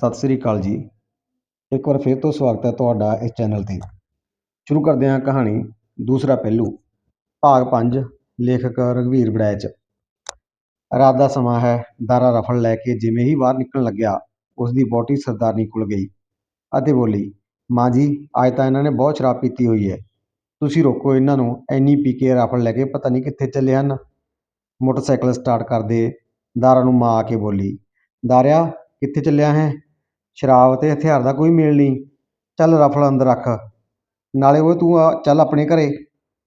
ਸਤਿ ਸ੍ਰੀ ਅਕਾਲ ਜੀ। ਇੱਕ ਵਾਰ ਫਿਰ ਤੋਂ ਸਵਾਗਤ ਹੈ ਤੁਹਾਡਾ ਇਸ ਚੈਨਲ 'ਤੇ। ਸ਼ੁਰੂ ਕਰਦੇ ਹਾਂ ਕਹਾਣੀ, ਦੂਸਰਾ ਪਹਿਲੂ, ਭਾਗ 5 ਲੇਖਕ ਰਘਵੀਰ ਬੜੈਚ ਰਾਤ ਦਾ ਸਮਾਂ ਹੈ, ਦਾਰਾ ਰਫਲ ਲੈ ਕੇ ਜਿਵੇਂ ਹੀ ਬਾਹਰ ਨਿਕਲਣ ਲੱਗਿਆ ਉਸ ਦੀ ਵਹੁਟੀ ਸਰਦਾਰਨੀ ਕੋਲ ਗਈ ਅਤੇ ਬੋਲੀ, ਮਾਂ ਜੀ, ਅੱਜ ਤਾਂ ਇਹਨਾਂ ਨੇ ਬਹੁਤ ਸ਼ਰਾਬ ਪੀਤੀ ਹੋਈ ਹੈ। ਤੁਸੀਂ ਰੋਕੋ ਇਹਨਾਂ ਨੂੰ ਐਨੀ ਪੀ ਕੇ ਰਫਲ ਲੈ ਕੇ ਪਤਾ ਨਹੀਂ ਕਿੱਥੇ ਚੱਲੇ ਹਨ। ਮੋਟਰਸਾਈਕਲ ਸਟਾਰਟ ਕਰਦੇ ਦਾਰਾ ਨੂੰ ਮਾਂ ਆ ਕੇ ਬੋਲੀ, ਦਾਰਿਆ, ਕਿੱਥੇ ਚੱਲਿਆ ਹੈ? ਸ਼ਰਾਬ ਤੇ ਹਥਿਆਰ ਦਾ ਕੋਈ ਮੇਲ ਨਹੀਂ। ਚੱਲ ਰਫਲ ਅੰਦਰ ਰੱਖ। ਨਾਲੇ ਉਹ ਤੂੰ ਆ, ਚੱਲ ਆਪਣੇ ਘਰੇ।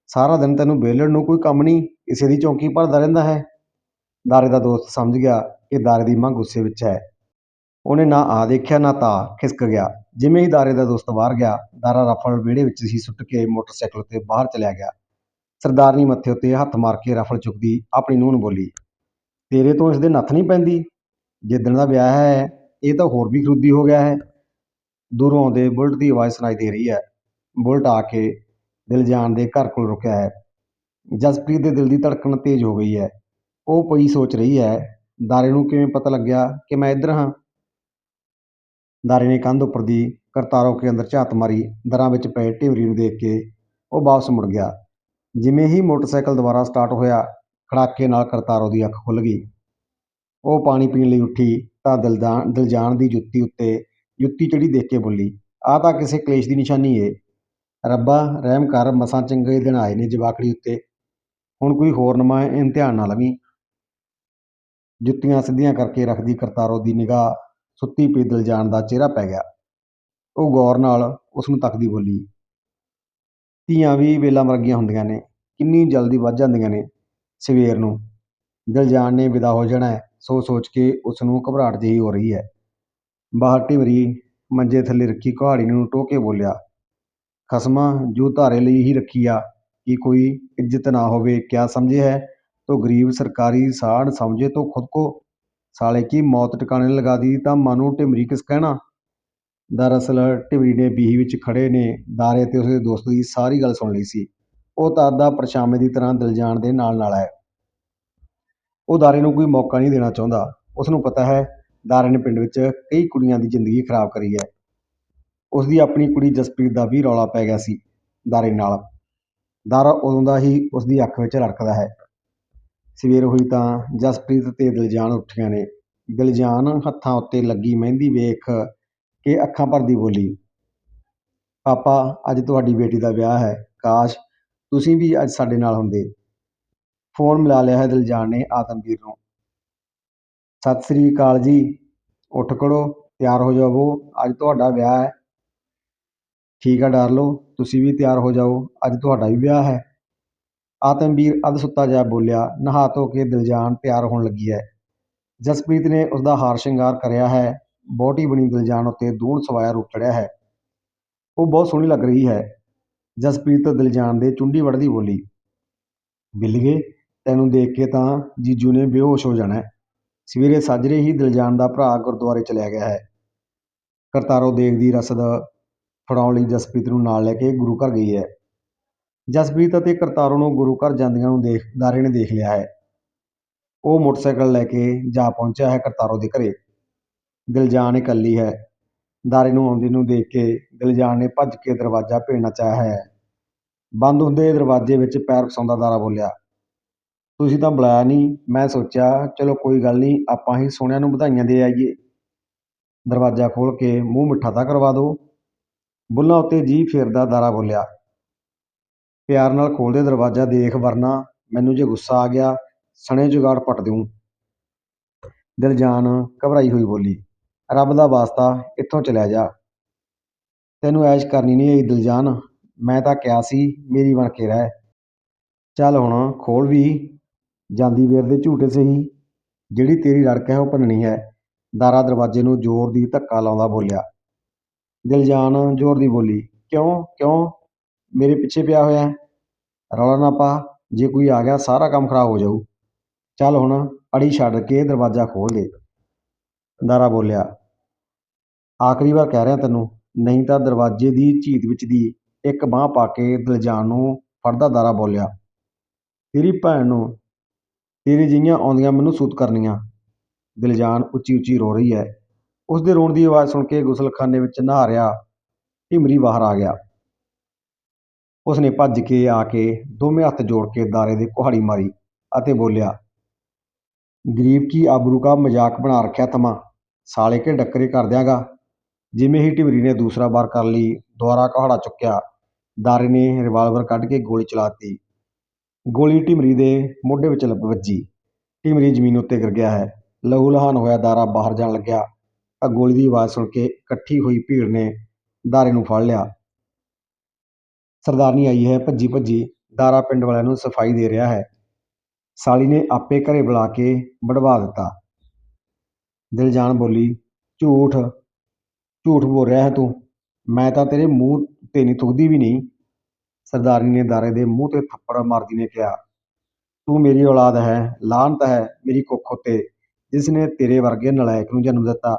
ਸਾਰਾ ਦਿਨ ਤੈਨੂੰ ਵਿਹਲੜ ਨੂੰ ਕੋਈ ਕੰਮ ਨਹੀਂ। ਕਿਸੇ ਦੀ ਚੌਂਕੀ ਭਰਦਾ ਰਹਿੰਦਾ ਹੈ। ਦਾਰੇ ਦਾ ਦੋਸਤ ਸਮਝ ਗਿਆ ਕਿ ਦਾਰੇ ਦੀ ਮਾਂ ਗੁੱਸੇ ਵਿੱਚ ਹੈ। ਉਹਨੇ ਨਾ ਆ ਦੇਖਿਆ, ਨਾ ਤਾ ਖਿਸਕ ਗਿਆ। ਜਿਵੇਂ ਹੀ ਦਾਰੇ ਦਾ ਦੋਸਤ ਬਾਹਰ ਗਿਆ, ਦਾਰਾ ਰਫਲ ਵਿਹੜੇ ਵਿੱਚ ਹੀ ਸੁੱਟ ਕੇ ਮੋਟਰਸਾਈਕਲ ਉੱਤੇ ਬਾਹਰ ਚਲਿਆ ਗਿਆ। ਸਰਦਾਰਨੀ ਮੱਥੇ ਉੱਤੇ ਹੱਥ ਮਾਰ ਕੇ ਰਫਲ ਚੁੱਕਦੀ ਆਪਣੀ ਨੂੰਹ ਨੂੰ ਬੋਲੀ, ਤੇਰੇ ਤੋਂ ਇਸ ਦੇ ਨੱਥ ਨਹੀਂ ਪੈਂਦੀ। ਜਿੱਦਣ ਦਾ ਵਿਆਹ ਹੈ ਇਹ ਤਾਂ ਹੋਰ ਵੀ ਖਰੂਦੀ ਹੋ ਗਿਆ ਹੈ। ਦੂਰੋਂ ਆਉਂਦੇ ਬੁਲਟ ਦੀ ਆਵਾਜ਼ ਸੁਣਾਈ ਦੇ ਰਹੀ ਹੈ। ਬੁਲਟ ਆ ਕੇ ਦਿਲਜਾਨ ਦੇ ਘਰ ਕੋਲ ਰੁਕਿਆ ਹੈ। ਜਸਪ੍ਰੀਤ ਦੇ ਦਿਲ ਦੀ ਧੜਕਣ ਤੇਜ਼ ਹੋ ਗਈ ਹੈ। ਉਹ ਪਈ ਸੋਚ ਰਹੀ ਹੈ, ਦਾਰੇ ਨੂੰ ਕਿਵੇਂ ਪਤਾ ਲੱਗਿਆ ਕਿ ਮੈਂ ਇੱਧਰ ਹਾਂ? ਦਾਰੇ ਨੇ ਕੰਧ ਉੱਪਰ ਦੀ ਕਰਤਾਰੋ ਕੇ ਅੰਦਰ ਝਾਤ ਮਾਰੀ, ਦਰਾਂ ਵਿੱਚ ਪਏ ਢਿਵਰੀ ਨੂੰ ਦੇਖ ਕੇ ਉਹ ਵਾਪਸ ਮੁੜ ਗਿਆ। ਜਿਵੇਂ ਹੀ ਮੋਟਰਸਾਈਕਲ ਦੁਬਾਰਾ ਸਟਾਰਟ ਹੋਇਆ, ਖੜਾਕੇ ਨਾਲ ਕਰਤਾਰੋ ਦੀ ਅੱਖ ਖੁੱਲ ਗਈ। ਉਹ ਪਾਣੀ ਪੀਣ ਲਈ ਉੱਠੀ ਤਾਂ ਦਿਲਦਾਨ, ਦਿਲਜਾਨ ਦੀ ਜੁੱਤੀ ਉੱਤੇ, ਜੁੱਤੀ ਚੜ੍ਹੀ ਦੇਖ ਕੇ ਬੋਲੀ, ਆਹ ਤਾਂ ਕਿਸੇ ਕਲੇਸ਼ ਦੀ ਨਿਸ਼ਾਨੀ ਏ। ਰੱਬਾ, ਰਹਿਮ ਕਰ, ਮਸਾਂ ਚੰਗੇ ਦਿਨ ਆਏ ਨੇ ਜਵਾਕੜੀ ਉੱਤੇ। ਹੁਣ ਕੋਈ ਹੋਰ ਨਵਾਂ ਇਮਤਿਹਾਨ ਨਾ ਲਵੀਂ। ਜੁੱਤੀਆਂ ਸਿੱਧੀਆਂ ਕਰਕੇ ਰੱਖਦੀ ਕਰਤਾਰੋ ਦੀ ਨਿਗਾਹ, ਸੁੱਤੀ ਪਈ ਦਿਲਜਾਨ ਦਾ ਚਿਹਰਾ ਪੈ ਗਿਆ। ਉਹ ਗੌਰ ਨਾਲ ਉਸ ਨੂੰ ਤੱਕਦੀ ਬੋਲੀ, ਧੀਆਂ ਵੀ ਵੇਲਾਂ ਵਰਗੀਆਂ ਹੁੰਦੀਆਂ ਨੇ, ਕਿੰਨੀ ਜਲਦੀ ਵੱਜ ਜਾਂਦੀਆਂ ਨੇ ਸਵੇਰ ਨੂੰ। ਦਿਲਜਾਨ ਨੇ ਵਿਦਾ ਹੋ ਜਾਣਾ ਸੋਚ ਸੋਚ ਕੇ ਉਸ ਨੂੰ ਘਬਰਾਹਟ ਜਿਹੀ ਹੋ ਰਹੀ ਹੈ। ਬਾਹਰ ਢਿਵਰੀ ਮੰਜੇ ਥੱਲੇ ਰੱਖੀ ਕੁਹਾੜੀ ਨੂੰ ਟੋਹ ਕੇ ਬੋਲਿਆ, ਖਸਮਾਂ, ਜੋ ਧਾਰੇ ਲਈ ਹੀ ਰੱਖੀ ਆ, ਕਿ ਕੋਈ ਇੱਜ਼ਤ ਨਾ ਹੋਵੇ, ਕਿਆ ਸਮਝੇ ਹੈ? ਤੋ ਗਰੀਬ ਸਰਕਾਰੀ ਸਾੜ ਸਮਝੇ ਤੋ ਖੁਦ ਕੋ। ਸਾਲੇ ਕੀ ਮੌਤ ਟਿਕਾਣੇ ਲਗਾ ਦੀ ਤਾਂ ਮਨੂ ਢਿਮਰੀ ਕਿਸ ਕਹਿਣਾ? ਦਰਅਸਲ ਢਿਮਰੀ ਨੇ ਬੀਹੀ ਵਿੱਚ ਖੜੇ ਨੇ, ਦਾਰੇ ਤੇ ਉਸਦੇ ਦੋਸਤ ਦੀ ਸਾਰੀ ਗੱਲ ਸੁਣ ਲਈ ਸੀ। ਉਹ ਤਾਂ ਅੱਧਾ ਪਰਛਾਵੇਂ ਦੀ ਤਰ੍ਹਾਂ ਦਿਲਜਾਨ ਦੇ ਨਾਲ ਨਾਲ ਹੈ ਉਹ ਦਾਰੇ ਨੂੰ ਕੋਈ ਮੌਕਾ ਨਹੀਂ ਦੇਣਾ ਚਾਹੁੰਦਾ। ਉਸ ਨੂੰ ਪਤਾ ਹੈ, ਦਾਰੇ ਨੇ ਪਿੰਡ ਵਿੱਚ ਕਈ ਕੁੜੀਆਂ ਦੀ ਜ਼ਿੰਦਗੀ ਖਰਾਬ ਕਰੀ ਹੈ। ਉਸ ਦੀ ਆਪਣੀ ਕੁੜੀ ਜਸਪ੍ਰੀਤ ਦਾ ਵੀ ਰੌਲਾ ਪੈ ਗਿਆ ਸੀ ਦਾਰੇ ਨਾਲ। ਦਾਰਾ ਉਦੋਂ ਦਾ ਹੀ ਉਸ ਦੀ ਅੱਖ ਵਿੱਚ ਰੜਕਦਾ ਹੈ। ਸਵੇਰ ਹੋਈ ਤਾਂ ਜਸਪ੍ਰੀਤ ਤੇ ਦਿਲਜਾਨ ਉੱਠੀਆਂ ਨੇ। ਦਿਲਜਾਨ ਹੱਥਾਂ ਉੱਤੇ ਲੱਗੀ ਮਹਿੰਦੀ ਵੇਖ ਕੇ ਅੱਖਾਂ ਭਰਦੀ ਬੋਲੀ, ਪਾਪਾ, ਅੱਜ ਤੁਹਾਡੀ ਬੇਟੀ ਦਾ ਵਿਆਹ ਹੈ। ਕਾਸ਼ ਤੁਸੀਂ ਵੀ ਅੱਜ ਸਾਡੇ ਨਾਲ ਹੁੰਦੇ। ਫੋਨ ਮਿਲਾ ਲਿਆ ਹੈ ਦਿਲਜਾਨ ਨੇ ਆਤਮਵੀਰ ਨੂੰ। ਸਤਿ ਸ੍ਰੀ ਅਕਾਲ ਜੀ। ਉੱਠ ਖੜੋ, ਤਿਆਰ ਹੋ ਜਾਵੋ। ਅੱਜ ਤੁਹਾਡਾ ਵਿਆਹ ਹੈ। ਠੀਕ ਆ ਡਾਰਲੋ ਤੁਸੀਂ ਵੀ ਤਿਆਰ ਹੋ ਜਾਓ। ਅੱਜ ਤੁਹਾਡਾ ਵੀ ਵਿਆਹ ਹੈ। ਆਤਮਵੀਰ ਅੱਧ ਸੁੱਤਾ ਜਾ ਬੋਲਿਆ, ਨਹਾ ਧੋ ਕੇ ਦਿਲਜਾਨ ਤਿਆਰ ਹੋਣ ਲੱਗੀ ਹੈ। ਜਸਪ੍ਰੀਤ ਨੇ ਉਸ ਦਾ ਹਾਰ ਸ਼ਿੰਗਾਰ ਕਰਿਆ ਹੈ। ਬੋਟੀ ਬਣੀ ਦਿਲਜਾਨ ਉੱਤੇ ਦੂਣ ਸਵਾਇਆ ਰੂਪ ਚੜਿਆ ਹੈ। ਉਹ ਬਹੁਤ ਸੋਹਣੀ ਲੱਗ ਰਹੀ ਹੈ। ਜਸਪ੍ਰੀਤ ਦਿਲਜਾਨ ਦੇ ਚੁੰਡੀ ਵੜਦੀ ਬੋਲੀ ਬਿੱਲੀਏ ਤੈਨੂੰ ਦੇਖ ਕੇ ਤਾਂ ਜੀਜੂ ਨੇ ਬੇਹੋਸ਼ ਹੋ ਜਾਣਾ ਹੈ। ਸਵੇਰੇ ਸਾਜਰੇ ਹੀ ਦਿਲਜਾਨ ਦਾ ਭਰਾ ਗੁਰਦੁਆਰੇ ਚਲਿਆ ਗਿਆ ਹੈ। ਕਰਤਾਰੋ ਦੇਖਦੀ ਰਸਦ ਫੜਾਉਣ ਲਈ ਜਸਪ੍ਰੀਤ ਨੂੰ ਨਾਲ ਲੈ ਕੇ ਗੁਰੂ ਘਰ ਗਈ ਹੈ। ਜਸਪ੍ਰੀਤ ਅਤੇ ਕਰਤਾਰੋ ਨੂੰ ਗੁਰੂ ਘਰ ਜਾਂਦਿਆਂ ਨੂੰ ਦੇਖ ਦਾਰੇ ਨੇ ਦੇਖ ਲਿਆ ਹੈ। ਉਹ ਮੋਟਰਸਾਈਕਲ ਲੈ ਕੇ ਜਾ ਪਹੁੰਚਿਆ ਹੈ ਕਰਤਾਰੋ ਦੇ ਘਰੇ। ਦਿਲਜਾਨ ਇਕੱਲੀ ਹੈ। ਦਾਰੇ ਨੂੰ ਆਉਂਦੇ ਨੂੰ ਦੇਖ ਕੇ ਦਿਲਜਾਨ ਨੇ ਭੱਜ ਕੇ ਦਰਵਾਜ਼ਾ ਭੇੜਨਾ ਚਾਹਿਆ ਹੈ। ਬੰਦ ਹੁੰਦੇ ਦਰਵਾਜ਼ੇ ਵਿੱਚ ਪੈਰ ਫਸਾਉਂਦਾ ਦਾਰਾ ਬੋਲਿਆ ਤੁਸੀਂ ਤਾਂ ਬੁਲਾਇਆ ਨਹੀਂ। ਮੈਂ ਸੋਚਿਆ, ਚਲੋ ਕੋਈ ਗੱਲ ਨਹੀਂ, ਆਪਾਂ ਹੀ ਸੋਹਣਿਆਂ ਨੂੰ ਵਧਾਈਆਂ ਦੇ ਆਈਏ। ਦਰਵਾਜ਼ਾ ਖੋਲ ਕੇ ਮੂੰਹ ਮਿੱਠਾ ਤਾਂ ਕਰਵਾ ਦਿਓ। ਬੁੱਲਾਂ ਉੱਤੇ ਜੀ ਫੇਰਦਾ ਦਾਰਾ ਬੋਲਿਆ, ਪਿਆਰ ਨਾਲ ਖੋਲ੍ਹ ਦਰਵਾਜ਼ਾ ਦੇਖ ਵਰਨਾ, ਮੈਨੂੰ ਜੇ ਗੁੱਸਾ ਆ ਗਿਆ, ਸਣੇ ਜੁਗਾੜ ਪੱਟ ਦਿਉ। ਦਿਲਜਾਨ ਘਬਰਾਈ ਹੋਈ ਬੋਲੀ, ਰੱਬ ਦਾ ਵਾਸਤਾ ਇੱਥੋਂ ਚਲਿਆ ਜਾ। ਤੈਨੂੰ ਐਸ਼ ਕਰਨੀ ਨਹੀਂ ਆਈ ਦਿਲਜਾਨ ਮੈਂ ਤਾਂ ਕਿਹਾ ਸੀ, ਮੇਰੀ ਬਣ ਕੇ ਰਹਿ। ਚੱਲ ਹੁਣ ਖੋਲ ਵੀ। ਜਾਂਦੀ ਵੇਰ ਦੇ ਝੂਟੇ ਸਹੀ ਜਿਹੜੀ ਤੇਰੀ ਰੜਕ ਹੈ ਉਹ ਭੰਨਣੀ ਹੈ। ਦਾਰਾ ਦਰਵਾਜ਼ੇ ਨੂੰ ਜ਼ੋਰ ਦੀ ਧੱਕਾ ਲਾਉਂਦਾ ਬੋਲਿਆ, ਦਿਲਜਾਨ ਜ਼ੋਰ ਦੀ ਬੋਲੀ, ਕਿਉਂ ਕਿਉਂ? ਮੇਰੇ ਪਿੱਛੇ ਪਿਆ ਹੋਇਆ ਹੈ। ਰੌਲਾ ਨਾ ਪਾ, ਜੇ ਕੋਈ ਆ ਗਿਆ ਸਾਰਾ ਕੰਮ ਖਰਾਬ ਹੋ ਜਾਊ। ਚੱਲ ਹੁਣ ਅੜੀ ਛੱਡ ਕੇ ਦਰਵਾਜ਼ਾ ਖੋਲ ਦੇ। ਦਾਰਾ ਬੋਲਿਆ, ਆਖਰੀ ਵਾਰ ਕਹਿ ਰਿਹਾ ਤੈਨੂੰ, ਨਹੀਂ ਤਾਂ ਦਰਵਾਜ਼ੇ ਦੀ ਝੀਤ ਵਿੱਚ ਦੀ ਇੱਕ ਬਾਹ ਪਾ ਕੇ ਦਿਲਜਾਨ ਨੂੰ ਫੜਦਾ ਦਾਰਾ ਬੋਲਿਆ, ਤੇਰੀ ਭੈਣ ਨੂੰ ਤੇਰੀ ਜਿਹੀਆਂ ਆਉਂਦੀਆਂ ਮੈਨੂੰ ਸੂਤ ਕਰਨੀਆਂ। ਦਿਲਜਾਨ ਉੱਚੀ ਉੱਚੀ ਰੋ ਰਹੀ ਹੈ ਉਸ ਦੇ ਰੋਣ ਦੀ ਆਵਾਜ਼ ਸੁਣ ਕੇ ਗੁਸਲਖਾਨੇ ਵਿੱਚ ਨਹਾ ਰਿਹਾ, ਢਿਮਰੀ ਬਾਹਰ ਆ ਗਿਆ। ਉਸ ਨੇ ਭੱਜ ਕੇ ਆ ਕੇ ਦੋਵੇਂ ਹੱਥ ਜੋੜ ਕੇ ਦਾਰੇ ਦੇ ਕੁਹਾੜੀ ਮਾਰੀ ਅਤੇ ਬੋਲਿਆ, ਗਰੀਬ ਕੀ ਆਬਰੂ ਕਾ ਮਜ਼ਾਕ ਬਣਾ ਰੱਖਿਆ ਤਮਾ? ਸਾਲੇ ਕੇ ਡੱਕਰੇ ਕਰ ਦਿਆਂਗਾ? ਜਿਵੇਂ ਹੀ ਢਿਮਰੀ ਨੇ ਦੂਸਰਾ ਵਾਰ ਕਰ ਲਈ, ਦੁਆਰਾ ਕੁਹਾੜਾ ਚੁੱਕਿਆ, ਦਾਰੇ ਨੇ ਰਿਵਾਲਵਰ ਕੱਢ ਕੇ ਗੋਲੀ ਚਲਾਤੀ ਗੋਲੀ ਢਿਮਰੀ ਦੇ ਮੋਢੇ ਵਿੱਚ ਵੱਜੀ। ਢਿਮਰੀ ਜ਼ਮੀਨ ਉੱਤੇ ਗਿਰ ਗਿਆ ਹੈ। ਲਹੂ ਲਹਾਨ ਹੋਇਆ ਦਾਰਾ ਬਾਹਰ ਜਾਣ ਲੱਗਿਆ। ਤਾਂ ਗੋਲੀ ਦੀ ਆਵਾਜ਼ ਸੁਣ ਕੇ ਇਕੱਠੀ ਹੋਈ ਭੀੜ ਨੇ ਦਾਰੇ ਨੂੰ ਫੜ ਲਿਆ। ਸਰਦਾਰਨੀ ਆਈ ਹੈ, ਭੱਜੀ ਭੱਜੀ ਦਾਰਾ ਪਿੰਡ ਵਾਲਿਆਂ ਨੂੰ ਸਫ਼ਾਈ ਦੇ ਰਿਹਾ ਹੈ। ਸਾਲੀ ਨੇ ਆਪੇ ਘਰੇ ਬੁਲਾ ਕੇ ਵੜਵਾ ਦਿੱਤਾ। ਦਿਲਜਾਨ ਬੋਲੀ, ਝੂਠ ਝੂਠ ਬੋਲ ਰਿਹਾ ਹੈ ਤੂੰ। ਮੈਂ ਤਾਂ ਤੇਰੇ ਮੂੰਹ ਤੇ ਨਹੀਂ ਥੁੱਕਦੀ ਵੀ ਨਹੀਂ। ਸਰਦਾਰਨੀ ਨੇ ਦਾਰੇ ਦੇ ਮੂੰਹ ਤੇ ਥੱਪੜ ਮਾਰਦੀ ਨੇ ਕਿਹਾ, ਤੂੰ ਮੇਰੀ ਔਲਾਦ ਹੈ, ਲਾਹਨਤ ਹੈ ਮੇਰੀ ਕੁੱਖ ਉੱਤੇ, ਜਿਸ ਨੇ ਤੇਰੇ ਵਰਗੇ ਨਲਾਇਕ ਨੂੰ ਜਨਮ ਦਿੱਤਾ।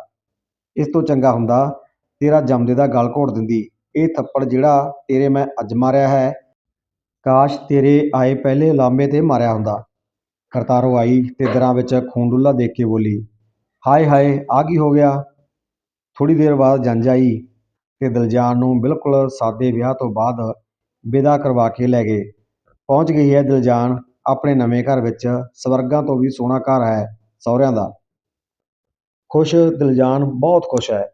ਇਸ ਤੋਂ ਚੰਗਾ ਹੁੰਦਾ ਤੇਰਾ ਜੰਮਦੇ ਦਾ ਗਲ ਘੋਟ ਦਿੰਦੀ। ਇਹ ਥੱਪੜ ਜਿਹੜਾ ਤੇਰੇ ਮੈਂ ਅੱਜ ਮਾਰਿਆ ਹੈ, ਕਾਸ਼ ਤੇਰੇ ਆਏ ਪਹਿਲੇ ਲਾਂਬੇ ਤੇ ਮਾਰਿਆ ਹੁੰਦਾ। ਕਰਤਾਰੋ ਆਈ ਤੇ ਦਰਾਂ ਵਿੱਚ ਖੂਨ ਡੁੱਲਾ ਦੇਖ ਕੇ ਬੋਲੀ, ਹਾਏ ਹਾਏ, ਆ ਕੀ ਹੋ ਗਿਆ? ਥੋੜੀ ਦੇਰ ਬਾਅਦ ਜੰਜ ਆਈ ਤੇ ਦਿਲਜਾਨ ਨੂੰ ਬਿਲਕੁਲ ਸਾਦੇ ਵਿਆਹ ਤੋਂ ਬਾਅਦ ਵਿਦਾ ਕਰਵਾ ਕੇ ਲੈ ਗਏ। ਪਹੁੰਚ ਗਈ ਹੈ ਦਿਲਜਾਨ ਆਪਣੇ ਨਵੇਂ ਘਰ ਵਿੱਚ, ਸਵਰਗਾਂ ਤੋਂ ਵੀ ਸੋਹਣਾ ਘਰ ਹੈ ਸਹੁਰਿਆਂ ਦਾ। ਖੁਸ਼ ਦਿਲਜਾਨ ਬਹੁਤ ਖੁਸ਼ ਹੈ।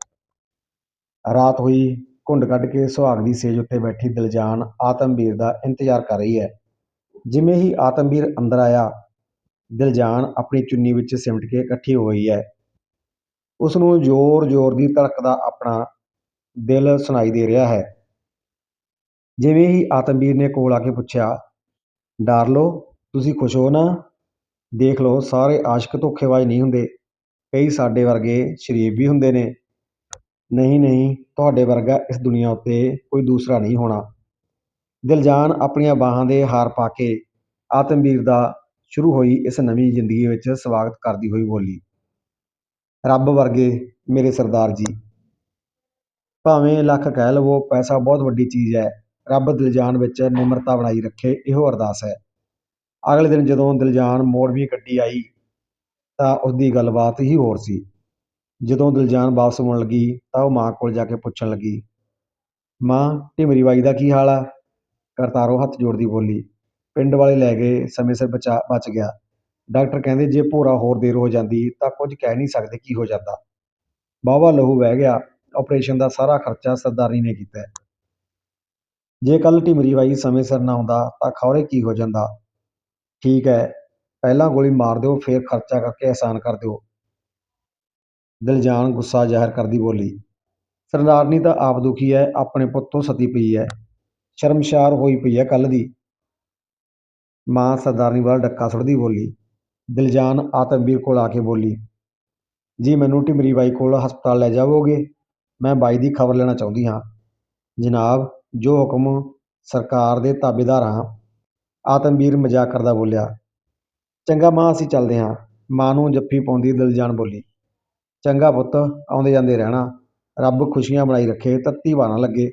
ਰਾਤ ਹੋਈ, ਘੁੰਡ ਕੱਢ ਕੇ ਸੁਹਾਗ ਦੀ ਸੇਜ ਉੱਤੇ ਬੈਠੀ ਦਿਲਜਾਨ ਆਤਮਵੀਰ ਦਾ ਇੰਤਜ਼ਾਰ ਕਰ ਰਹੀ ਹੈ। ਜਿਵੇਂ ਹੀ ਆਤਮਵੀਰ ਅੰਦਰ ਆਇਆ, ਦਿਲਜਾਨ ਆਪਣੀ ਚੁੰਨੀ ਵਿੱਚ ਸਿਮਟ ਕੇ ਇਕੱਠੀ ਹੋ ਗਈ ਹੈ। ਉਸ ਨੂੰ ਜ਼ੋਰ-ਜ਼ੋਰ ਦੀ ਧੜਕਦਾ ਆਪਣਾ ਦਿਲ ਸੁਣਾਈ ਦੇ ਰਿਹਾ ਹੈ। ਜਿਵੇਂ ਹੀ ਆਤਮਵੀਰ ਨੇ ਕੋਲ ਆ ਕੇ ਪੁੱਛਿਆ ਡਾਰਲੋ ਤੁਸੀਂ ਖੁਸ਼ ਹੋ ਨਾ? ਦੇਖ ਲਓ, ਸਾਰੇ ਆਸ਼ਕ ਧੋਖੇਬਾਜ਼ ਨਹੀਂ ਹੁੰਦੇ। ਕਈ ਸਾਡੇ ਵਰਗੇ ਸ਼ਰੀਫ ਵੀ ਹੁੰਦੇ ਨੇ। ਨਹੀਂ ਨਹੀਂ, ਤੁਹਾਡੇ ਵਰਗਾ ਇਸ ਦੁਨੀਆ ਉੱਤੇ ਕੋਈ ਦੂਸਰਾ ਨਹੀਂ ਹੋਣਾ। ਦਿਲਜਾਨ ਆਪਣੀਆਂ ਬਾਹਾਂ ਦੇ ਹਾਰ ਪਾ ਕੇ ਆਤਮਵੀਰ ਦਾ ਸ਼ੁਰੂ ਹੋਈ ਇਸ ਨਵੀਂ ਜ਼ਿੰਦਗੀ ਵਿੱਚ ਸਵਾਗਤ ਕਰਦੀ ਹੋਈ ਬੋਲੀ, ਰੱਬ ਵਰਗੇ ਮੇਰੇ ਸਰਦਾਰ ਜੀ, ਭਾਵੇਂ ਲੱਖ ਕਹਿ ਲਵੋ, ਪੈਸਾ ਬਹੁਤ ਵੱਡੀ ਚੀਜ਼ ਹੈ। ਰੱਬ ਦਿਲਜਾਨ ਵਿੱਚ ਨਿਮਰਤਾ ਬਣਾਈ ਰੱਖੇ, ਇਹੋ ਅਰਦਾਸ ਹੈ। ਅਗਲੇ ਦਿਨ ਜਦੋਂ ਦਿਲਜਾਨ ਮੋੜਵੀਂ ਗੱਡੀ ਆਈ, ਤਾਂ ਉਸਦੀ ਗੱਲਬਾਤ ਹੀ ਹੋਰ ਸੀ। ਜਦੋਂ ਦਿਲਜਾਨ ਵਾਪਸ ਮੁੜਨ ਲੱਗੀ, ਤਾਂ ਉਹ ਮਾਂ ਕੋਲ ਜਾ ਕੇ ਪੁੱਛਣ ਲੱਗੀ, ਮਾਂ ਢਿਮਰੀ ਬਾਈ ਦਾ ਕੀ ਹਾਲ ਆ? ਕਰਤਾਰੋ ਹੱਥ ਜੋੜਦੀ ਬੋਲੀ, ਪਿੰਡ ਵਾਲੇ ਲੈ ਗਏ, ਸਮੇਂ ਸਿਰ ਬਚਾ, ਬਚ ਗਿਆ। ਡਾਕਟਰ ਕਹਿੰਦੇ ਜੇ ਭੋਰਾ ਹੋਰ ਦੇਰ ਹੋ ਜਾਂਦੀ, ਤਾਂ ਕੁਝ ਕਹਿ ਨਹੀਂ ਸਕਦੇ ਕੀ ਹੋ ਜਾਂਦਾ। ਵਾਹਵਾ ਲਹੂ ਵਹਿ ਗਿਆ ਆਪਰੇਸ਼ਨ ਦਾ ਸਾਰਾ ਖਰਚਾ ਸਰਦਾਰਨੀ ਨੇ ਕੀਤਾ ਜੇ ਕੱਲ੍ਹ ਢਿਮਰੀ ਬਾਈ ਸਮੇਂ ਸਿਰ ਨਾ ਆਉਂਦਾ ਤਾਂ ਖੌਰੇ ਕੀ ਹੋ ਜਾਂਦਾ? ਠੀਕ ਹੈ, ਪਹਿਲਾਂ ਗੋਲੀ ਮਾਰ ਦਿਓ, ਫਿਰ ਖਰਚਾ ਕਰਕੇ ਅਹਿਸਾਨ ਕਰ ਦਿਓ। ਦਿਲਜਾਨ ਗੁੱਸਾ ਜ਼ਾਹਿਰ ਕਰਦੀ ਬੋਲੀ, ਸਰਦਾਰਨੀ ਤਾਂ ਆਪ ਦੁਖੀ ਹੈ, ਆਪਣੇ ਪੁੱਤ ਤੋਂ ਸਤੀ ਪਈ ਹੈ, ਸ਼ਰਮਸ਼ਾਰ ਹੋਈ ਪਈ ਹੈ ਕੱਲ੍ਹ ਦੀ। ਮਾਂ ਸਰਦਾਰਨੀ ਵੱਲ ਡੱਕਾ ਸੁੱਟਦੀ ਬੋਲੀ, ਦਿਲਜਾਨ ਆਤਮਵੀਰ ਕੋਲ ਆ ਕੇ ਬੋਲੀ, ਜੀ ਮੈਨੂੰ ਢਿਮਰੀ ਬਾਈ ਕੋਲ ਹਸਪਤਾਲ ਲੈ ਜਾਵੋਗੇ? ਮੈਂ ਬਾਈ ਦੀ ਖਬਰ ਲੈਣਾ ਚਾਹੁੰਦੀ ਹਾਂ। ਜਨਾਬ ਜੋ ਹੁਕਮ ਸਰਕਾਰ ਦੇ ਤਾਬੇਦਾਰ ਹਾਂ ਆਤਮਵੀਰ ਮਜ਼ਾਕ ਕਰਦਾ ਬੋਲਿਆ, ਚੰਗਾ ਮਾਂ, ਅਸੀਂ ਚੱਲਦੇ ਹਾਂ। ਮਾਂ ਨੂੰ ਜੱਫੀ ਪਾਉਂਦੀ ਦਿਲਜਾਨ ਬੋਲੀ, ਚੰਗਾ ਪੁੱਤ, ਆਉਂਦੇ ਜਾਂਦੇ ਰਹਿਣਾ। ਰੱਬ ਖੁਸ਼ੀਆਂ ਬਣਾਈ ਰੱਖੇ, ਤੱਤੀ ਵਾਣਾ ਲੱਗੇ।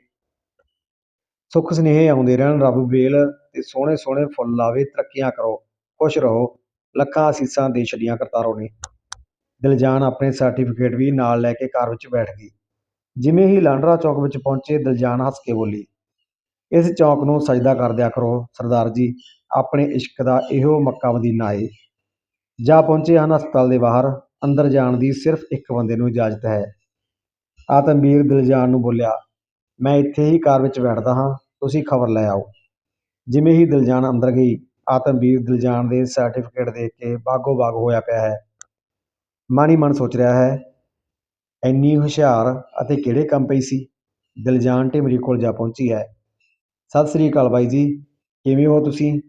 ਸੁੱਖ ਸੁਨੇਹੇ ਆਉਂਦੇ ਰਹਿਣ, ਰੱਬ ਵੇਲ ਤੇ ਸੋਹਣੇ ਸੋਹਣੇ ਫੁੱਲ ਲਾਵੇ, ਤਰੱਕੀਆਂ ਕਰੋ, ਖੁਸ਼ ਰਹੋ, ਲੱਖਾਂ ਅਸੀਸਾਂ ਦੇ ਛੱਡੀਆਂ ਕਰਤਾਰੋ ਨੇ। ਦਿਲਜਾਨ ਆਪਣੇ ਸਰਟੀਫਿਕੇਟ ਵੀ ਨਾਲ ਲੈ ਕੇ ਕਾਰ ਵਿੱਚ ਬੈਠ ਗਈ। ਜਿਵੇਂ ਹੀ ਲਾਂਡਰਾ ਚੌਕ ਵਿੱਚ ਪਹੁੰਚੇ ਦਿਲਜਾਨ ਹੱਸ ਕੇ ਬੋਲੀ, ਇਸ ਚੌਕ ਨੂੰ ਸਜਦਾ ਕਰ ਦਿਆ ਕਰੋ, ਸਰਦਾਰ ਜੀ, ਆਪਣੇ ਇਸ਼ਕ ਦਾ ਇਹੋ ਮੱਕਾ ਮਦੀਨਾ ਏ। ਜਾ ਪਹੁੰਚੇ ਹਨ ਹਸਪਤਾਲ ਦੇ ਬਾਹਰ, ਅੰਦਰ ਜਾਣ ਦੀ ਸਿਰਫ ਇੱਕ ਬੰਦੇ ਨੂੰ ਇਜਾਜ਼ਤ ਹੈ। ਆਤਮਵੀਰ ਦਿਲਜਾਨ ਨੂੰ ਬੋਲਿਆ, ਮੈਂ ਇੱਥੇ ਹੀ ਕਾਰ ਵਿੱਚ ਬੈਠਦਾ ਹਾਂ, ਤੁਸੀਂ ਖਬਰ ਲੈ ਆਓ। ਜਿਵੇਂ ਹੀ ਦਿਲਜਾਨ ਅੰਦਰ ਗਈ, ਆਤਮਵੀਰ ਦਿਲਜਾਨ ਦੇ ਸਰਟੀਫਿਕੇਟ ਦੇਖ ਕੇ ਬਾਗੋ ਬਾਗ ਹੋਇਆ ਪਿਆ ਹੈ। ਮਨ ਹੀ ਮਨ ਸੋਚ ਰਿਹਾ ਹੈ ਇੰਨੀ ਹੁਸ਼ਿਆਰ ਅਤੇ ਕਿਹੜੇ ਕੰਮ ਪਈ ਸੀ? ਦਿਲਜਾਨ ਢੇ ਮੇਰੇ ਕੋਲ ਜਾ ਪਹੁੰਚੀ ਹੈ। ਸਤਿ ਸ੍ਰੀ ਅਕਾਲ ਬਾਈ ਜੀ, ਕਿਵੇਂ ਹੋ ਤੁਸੀਂ?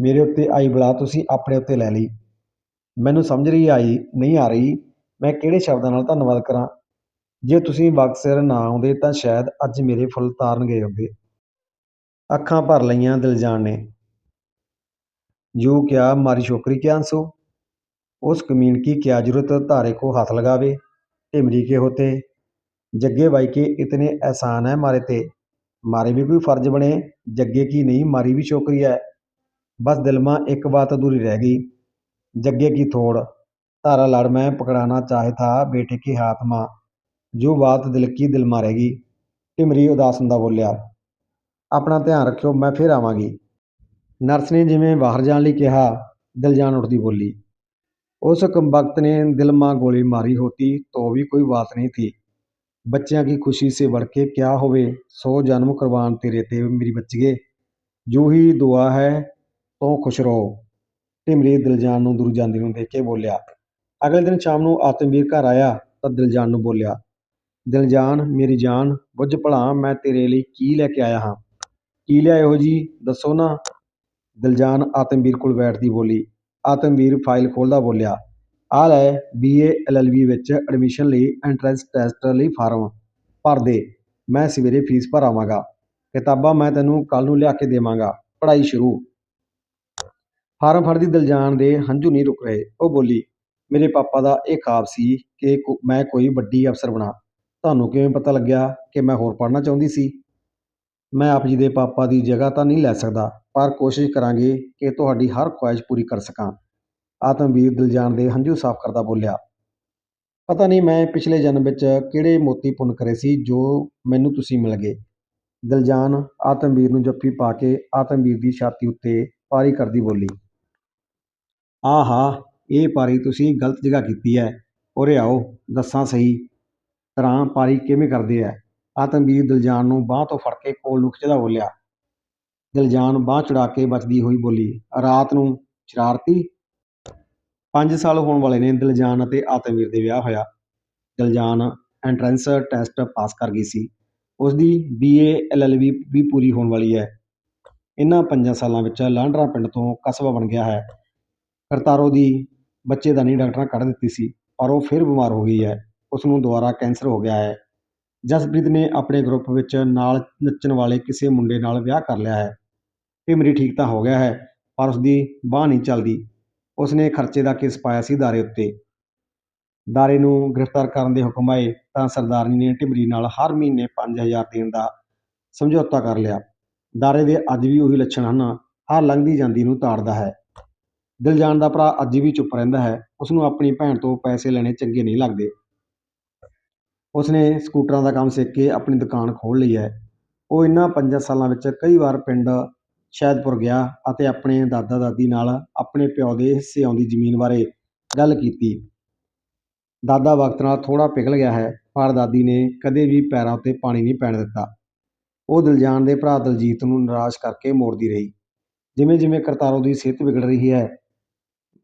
ਮੇਰੇ ਉੱਤੇ ਆਈ ਬਲਾ ਤੁਸੀਂ ਆਪਣੇ ਉੱਤੇ ਲੈ ਲਈ। ਮੈਨੂੰ ਸਮਝ ਰਹੀ ਆਈ, ਨਹੀਂ ਆ ਰਹੀ। ਮੈਂ ਕਿਹੜੇ ਸ਼ਬਦਾਂ ਨਾਲ ਧੰਨਵਾਦ ਕਰਾਂ? ਜੇ ਤੁਸੀਂ ਵਕਤ ਸਿਰ ਨਾ ਆਉਂਦੇ ਤਾਂ ਸ਼ਾਇਦ ਅੱਜ ਮੇਰੇ ਫੁੱਲ ਤਾਰਨ ਗਏ ਹੁੰਦੇ ਅੱਖਾਂ ਭਰ ਲਈਆਂ ਦਿਲਜਾਨ ਨੇ। ਜੋ ਕਿਹਾ ਮਾਰੀ ਛੋਕਰੀ ਕਿਆ ਅੰਸੋ? ਉਸ ਕਮੀਨ ਕੀ ਕਿਆ ਜ਼ਰੂਰਤ, ਧਾਰੇ ਕੋ ਹੱਥ ਲਗਾਵੇ? टिमरी के होते जग्गे बाई के इतने एहसान है मारे ते मारे भी कोई फर्ज बने जग्गे की नहीं मारी भी छोकरी है बस दिल में एक बात अधूरी रह गई जग्गे की थोड़ तारा लड़ में पकड़ाना चाहे था बेटे के हाथ मां ਜੋ ਬਾਤ ਦਿਲ ਕੀ ਦਿਲ ਮਾਰੇਗੀ ਢਿਮਰੀ ਉਦਾਸ ਹੁੰਦਾ ਬੋਲਿਆ ਆਪਣਾ ਧਿਆਨ ਰੱਖਿਓ ਮੈਂ ਫਿਰ ਆਵਾਂਗੀ ਨਰਸ ਨੇ ਜਿਵੇਂ ਬਾਹਰ ਜਾਣ ਲਈ ਕਿਹਾ ਦਿਲਜਾਨ ਉੱਠਦੀ ਬੋਲੀ उस वक्त ने दिल मां गोली मारी होती तो भी कोई बात नहीं थी ਬੱਚਿਆਂ की खुशी से बढ़ के क्या होवे सौ जन्म कुर्बान तेरे ते मेरी बच्चीए ਜੋ ਹੀ ਦੁਆ ਹੈ ਤੋਂ ਖੁਸ਼ ਰਹੋ ਢਿਮਰੀ ਦਿਲਜਾਨ ਨੂੰ ਦੂਰ ਜਾਂਦੀ ਨੂੰ ਦੇਖ ਕੇ ਬੋਲਿਆ ਅਗਲੇ ਦਿਨ ਸ਼ਾਮ ਨੂੰ ਆਤਮਵੀਰ ਘਰ ਆਇਆ ਤਾਂ ਦਿਲਜਾਨ ਨੂੰ ਬੋਲਿਆ ਦਿਲਜਾਨ ਮੇਰੀ ਜਾਨ ਬੁੱਝ ਭਲਾ ਮੈਂ ਤੇਰੇ ਲਈ ਕੀ ਲੈ ਕੇ ਆਇਆ ਹਾਂ ਕੀ ਲਿਆਏ ਹੋ ਜੀ ਦੱਸੋ ਨਾ ਦਿਲਜਾਨ ਆਤਮਵੀਰ ਕੋਲ ਬੈਠਦੀ ਬੋਲੀ ਆਤਮਵੀਰ ਫਾਈਲ ਖੋਲ੍ਹਦਾ ਬੋਲਿਆ। ਆ ਲੈ ਬੀਏ ਐਲਐਲਬੀ ਵਿੱਚ ਐਡਮਿਸ਼ਨ ਲਈ ਐਂਟਰੈਂਸ ਟੈਸਟ ਲਈ ਫਾਰਮ ਭਰ ਦੇ। ਮੈਂ ਸਵੇਰੇ ਫੀਸ ਭਰ ਆਵਾਂਗਾ ਕਿਤਾਬਾਂ ਮੈਂ ਤੈਨੂੰ ਕੱਲ੍ਹ ਨੂੰ ਲਿਆ ਕੇ ਦੇਵਾਂਗਾ। ਪੜ੍ਹਾਈ ਸ਼ੁਰੂ। ਫਾਰਮ ਫੜਦੀ ਦਿਲਜਾਨ ਦੇ ਹੰਝੂ ਨਹੀਂ ਰੁਕ ਰਹੇ। ਉਹ ਬੋਲੀ, ਮੇਰੇ ਪਾਪਾ ਦਾ ਇਹ ਖਾਬ ਸੀ ਕਿ ਮੈਂ ਕੋਈ ਵੱਡੀ ਅਫਸਰ ਬਣਾ। ਤੁਹਾਨੂੰ ਕਿਵੇਂ ਪਤਾ ਲੱਗਿਆ ਕਿ ਮੈਂ ਹੋਰ ਪੜ੍ਹਨਾ ਚਾਹੁੰਦੀ ਸੀ? ਮੈਂ ਆਪ ਜੀ ਦੇ ਪਾਪਾ ਦੀ ਜਗ੍ਹਾ ਤਾਂ ਨਹੀਂ ਲੈ ਸਕਦਾ, ਪਰ ਕੋਸ਼ਿਸ਼ ਕਰਾਂਗੇ ਕਿ ਤੁਹਾਡੀ ਹਰ ਖੁਆਇਸ਼ ਪੂਰੀ ਕਰ ਸਕਾਂ। ਆਤਮਵੀਰ ਦਿਲਜਾਨ ਦੇ ਹੰਝੂ ਸਾਫ਼ ਕਰਦਾ ਬੋਲਿਆ, ਪਤਾ ਨਹੀਂ ਮੈਂ ਪਿਛਲੇ ਜਨਮ ਵਿੱਚ ਕਿਹੜੇ ਮੋਤੀ ਪੁੰਨ ਕਰੇ ਸੀ ਜੋ ਮੈਨੂੰ ਤੁਸੀਂ ਮਿਲ ਗਏ? ਦਿਲਜਾਨ ਆਤਮਵੀਰ ਨੂੰ ਜੱਫੀ ਪਾ ਕੇ ਆਤਮਵੀਰ ਦੀ ਛਾਤੀ ਉੱਤੇ ਪਾਰੀ ਕਰਦੀ ਬੋਲੀ, ਆਹਾ, ਇਹ ਪਾਰੀ ਤੁਸੀਂ ਗਲਤ ਜਗ੍ਹਾ ਕੀਤੀ ਹੈ। ਉਰੇ ਆਓ, ਦੱਸਾਂ ਸਹੀ ਤਰ੍ਹਾਂ ਪਾਰੀ ਕਿਵੇਂ ਕਰਦੇ ਐ? ਆਤਮਵੀਰ ਦਿਲਜਾਨ ਨੂੰ ਬਾਂਹ ਤੋਂ ਫੜ ਕੇ ਕੋਲ ਨੂੰ ਖਿੱਚਦਾ ਬੋਲਿਆ, ਦਿਲਜਾਨ, ਬਾਂਹ ਚੜਾ ਕੇ ਬਚਦੀ ਹੋਈ ਬੋਲੀ, ਰਾਤ ਨੂੰ ਸ਼ਰਾਰਤੀ 5 ਸਾਲ ਹੋਣ ਵਾਲੇ ਨੇ ਦਿਲਜਾਨ ਅਤੇ ਆਤਮਵੀਰ ਦੇ ਵਿਆਹ ਹੋਇਆ। ਦਿਲਜਾਨ ਐਂਟਰੈਂਸ ਟੈਸਟ ਪਾਸ ਕਰ ਗਈ ਸੀ। ਉਸ ਦੀ ਬੀਏ ਐਲਐਲਬੀ ਵੀ ਪੂਰੀ ਹੋਣ ਵਾਲੀ ਹੈ। ਇਹਨਾਂ ਪੰਜਾਂ ਸਾਲਾਂ ਵਿੱਚ ਲਾਂਡਰਾ ਪਿੰਡ ਤੋਂ ਕਸਬਾ ਬਣ ਗਿਆ ਹੈ। ਕਰਤਾਰੋ ਦੀ ਬੱਚੇਦਾਨੀ ਡਾਕਟਰਾਂ ਕੱਢ ਦਿੱਤੀ ਸੀ, ਪਰ ਉਹ ਫਿਰ ਬਿਮਾਰ ਹੋ ਗਈ ਹੈ। ਉਸ ਨੂੰ ਦੁਬਾਰਾ ਕੈਂਸਰ ਹੋ ਗਿਆ ਹੈ। ਜਸਪ੍ਰੀਤ ਨੇ ਆਪਣੇ ਗਰੁੱਪ ਵਿੱਚ ਨਾਲ ਨੱਚਣ ਵਾਲੇ ਕਿਸੇ ਮੁੰਡੇ ਨਾਲ ਵਿਆਹ ਕਰ ਲਿਆ ਹੈ ਭਿਮਰੀ ਠੀਕ ਤਾਂ ਹੋ ਗਿਆ ਹੈ, ਪਰ ਉਸਦੀ ਬਾਂਹ ਨਹੀਂ ਚੱਲਦੀ। ਉਸ ਨੇ ਖਰਚੇ ਦਾ ਕੇਸ ਪਾਇਆ ਸੀ ਦਾਰੇ ਉੱਤੇ। ਦਾਰੇ ਨੂੰ ਗ੍ਰਿਫਤਾਰ ਕਰਨ ਦੇ ਹੁਕਮ ਆਏ ਤਾਂ ਸਰਦਾਰਨੀ ਨੇ ਢਿਮਰੀ ਨਾਲ ਹਰ ਮਹੀਨੇ 5000 ਦੇਣ ਦਾ ਸਮਝੌਤਾ ਕਰ ਲਿਆ। ਦਾਰੇ ਦੇ ਅੱਜ ਵੀ ਉਹੀ ਲੱਛਣ ਹਨ, ਹਰ ਲੰਘਦੀ ਜਾਂਦੀ ਨੂੰ ਤਾੜਦਾ ਹੈ। ਦਿਲਜਾਨ ਦਾ ਭਰਾ ਅੱਜ ਵੀ ਚੁੱਪ ਰਹਿੰਦਾ ਹੈ ਉਸ ਨੂੰ ਆਪਣੀ ਭੈਣ ਤੋਂ ਪੈਸੇ ਲੈਣੇ ਚੰਗੇ ਨਹੀਂ ਲੱਗਦੇ। ਉਸਨੇ ਸਕੂਟਰਾਂ ਦਾ ਕੰਮ ਸਿੱਖ ਕੇ ਆਪਣੀ ਦੁਕਾਨ ਖੋਲ੍ਹ ਲਈ ਹੈ। ਉਹ ਇਹਨਾਂ ਪੰਜਾਂ ਸਾਲਾਂ ਵਿੱਚ ਕਈ ਵਾਰ ਪਿੰਡ ਸ਼ਹਿਦਪੁਰ ਗਿਆ ਅਤੇ ਆਪਣੇ ਦਾਦਾ ਦਾਦੀ ਨਾਲ ਆਪਣੇ ਪਿਓ ਦੇ ਹਿੱਸੇ ਆਉਂਦੀ ਜ਼ਮੀਨ ਬਾਰੇ ਗੱਲ ਕੀਤੀ। ਦਾਦਾ ਵਕਤ ਨਾਲ ਥੋੜ੍ਹਾ ਪਿਘਲ ਗਿਆ ਹੈ, ਪਰ ਦਾਦੀ ਨੇ ਕਦੇ ਵੀ ਪੈਰਾਂ ਉੱਤੇ ਪਾਣੀ ਨਹੀਂ ਪੈਣ ਦਿੱਤਾ। ਉਹ ਦਿਲਜਾਨ ਦੇ ਭਰਾ ਦਲਜੀਤ ਨੂੰ ਨਿਰਾਸ਼ ਕਰਕੇ ਮੋੜਦੀ ਰਹੀ। ਜਿਵੇਂ ਜਿਵੇਂ ਕਰਤਾਰੋ ਦੀ ਸਿਹਤ ਵਿਗੜ ਰਹੀ ਹੈ,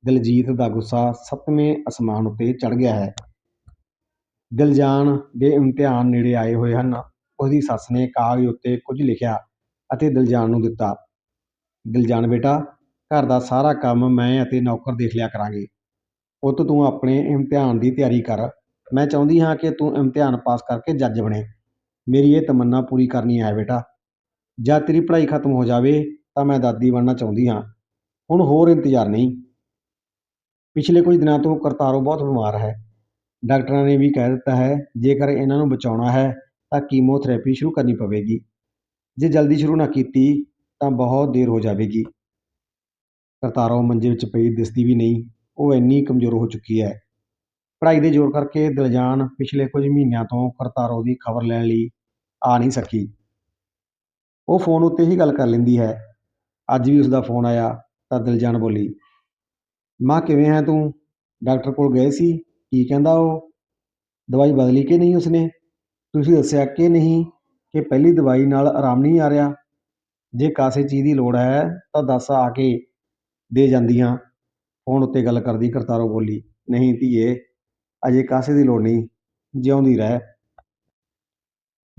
ਦਿਲਜੀਤ ਦਾ ਗੁੱਸਾ ਸੱਤਵੇਂ ਅਸਮਾਨ ਉੱਤੇ ਚੜ੍ਹ ਗਿਆ ਹੈ। ਦਿਲਜਾਨ ਦੇ ਇਮਤਿਹਾਨ ਨੇੜੇ ਆਏ ਹੋਏ ਹਨ। ਉਹਦੀ ਸੱਸ ਨੇ ਕਾਗਜ਼ ਉੱਤੇ ਕੁਝ ਲਿਖਿਆ ਅਤੇ ਦਿਲਜਾਨ ਨੂੰ ਦਿੱਤਾ। ਦਿਲਜਾਨ ਬੇਟਾ, ਘਰ ਦਾ ਸਾਰਾ ਕੰਮ ਮੈਂ ਅਤੇ ਨੌਕਰ ਦੇਖ ਲਿਆ ਕਰਾਂਗੇ। ਪੁੱਤ, ਤੂੰ ਆਪਣੇ ਇਮਤਿਹਾਨ ਦੀ ਤਿਆਰੀ ਕਰ। ਮੈਂ ਚਾਹੁੰਦੀ ਹਾਂ ਕਿ ਤੂੰ ਇਮਤਿਹਾਨ ਪਾਸ ਕਰਕੇ ਜੱਜ ਬਣੇ। ਮੇਰੀ ਇਹ ਤਮੰਨਾ ਪੂਰੀ ਕਰਨੀ ਹੈ ਬੇਟਾ। ਜਦ ਤੇਰੀ ਪੜ੍ਹਾਈ ਖਤਮ ਹੋ ਜਾਵੇ ਤਾਂ ਮੈਂ ਦਾਦੀ ਬਣਨਾ ਚਾਹੁੰਦੀ ਹਾਂ। ਹੁਣ ਹੋਰ ਇੰਤਜ਼ਾਰ ਨਹੀਂ। ਪਿਛਲੇ ਕੁਝ ਦਿਨਾਂ ਤੋਂ ਕਰਤਾਰੋ ਬਹੁਤ ਬਿਮਾਰ ਹੈ। ਡਾਕਟਰਾਂ ਨੇ ਵੀ ਕਹਿ ਦਿੱਤਾ ਹੈ, ਜੇਕਰ ਇਹਨਾਂ ਨੂੰ ਬਚਾਉਣਾ ਹੈ, ਤਾਂ ਕੀਮੋਥੈਰੇਪੀ ਸ਼ੁਰੂ ਕਰਨੀ ਪਵੇਗੀ। ਜੇ ਜਲਦੀ ਸ਼ੁਰੂ ਨਾ ਕੀਤੀ, ਤਾਂ ਬਹੁਤ ਦੇਰ ਹੋ ਜਾਵੇਗੀ। ਕਰਤਾਰੋ ਮੰਜੇ ਵਿੱਚ ਪਈ ਦਿਸਦੀ ਵੀ ਨਹੀਂ, ਉਹ ਇੰਨੀ ਕਮਜ਼ੋਰ ਹੋ ਚੁੱਕੀ ਹੈ। ਪੜ੍ਹਾਈ ਦੇ ਜ਼ੋਰ ਕਰਕੇ ਦਿਲਜਾਨ ਪਿਛਲੇ ਕੁਝ ਮਹੀਨਿਆਂ ਤੋਂ ਕਰਤਾਰੋ ਦੀ ਖਬਰ ਲੈਣ ਲਈ ਆ ਨਹੀਂ ਸਕੀ। ਉਹ ਫੋਨ ਉੱਤੇ ਹੀ ਗੱਲ ਕਰ ਲੈਂਦੀ ਹੈ। ਅੱਜ ਵੀ ਉਸ ਦਾ ਫੋਨ ਆਇਆ, ਤਾਂ ਦਿਲਜਾਨ ਬੋਲੀ, ਮਾਂ, ਕਿਵੇਂ ਹੈ ਤੂੰ? ਡਾਕਟਰ ਕੋਲ ਗਏ ਸੀ? ਕੀ ਕਹਿੰਦਾ ਉਹ? ਦਵਾਈ ਬਦਲੀ ਕਿ ਨਹੀਂ ਉਸਨੇ? ਤੁਸੀਂ ਦੱਸਿਆ ਕਿ ਨਹੀਂ ਕਿ ਪਹਿਲੀ ਦਵਾਈ ਨਾਲ ਆਰਾਮ ਨਹੀਂ ਆ ਰਿਹਾ? ਜੇ ਕਾਸੇ ਚੀਜ਼ ਦੀ ਲੋੜ ਹੈ ਤਾਂ ਦੱਸ ਆ ਕੇ ਦੇ ਜਾਂਦੀਆਂ। ਫੋਨ ਉੱਤੇ ਗੱਲ ਕਰਦੀ ਕਰਤਾਰੋ ਬੋਲੀ, ਨਹੀਂ ਧੀਏ, ਅਜੇ ਕਾਸੇ ਦੀ ਲੋੜ ਨਹੀਂ, ਜਿਉਂਦੀ ਰਹਿ।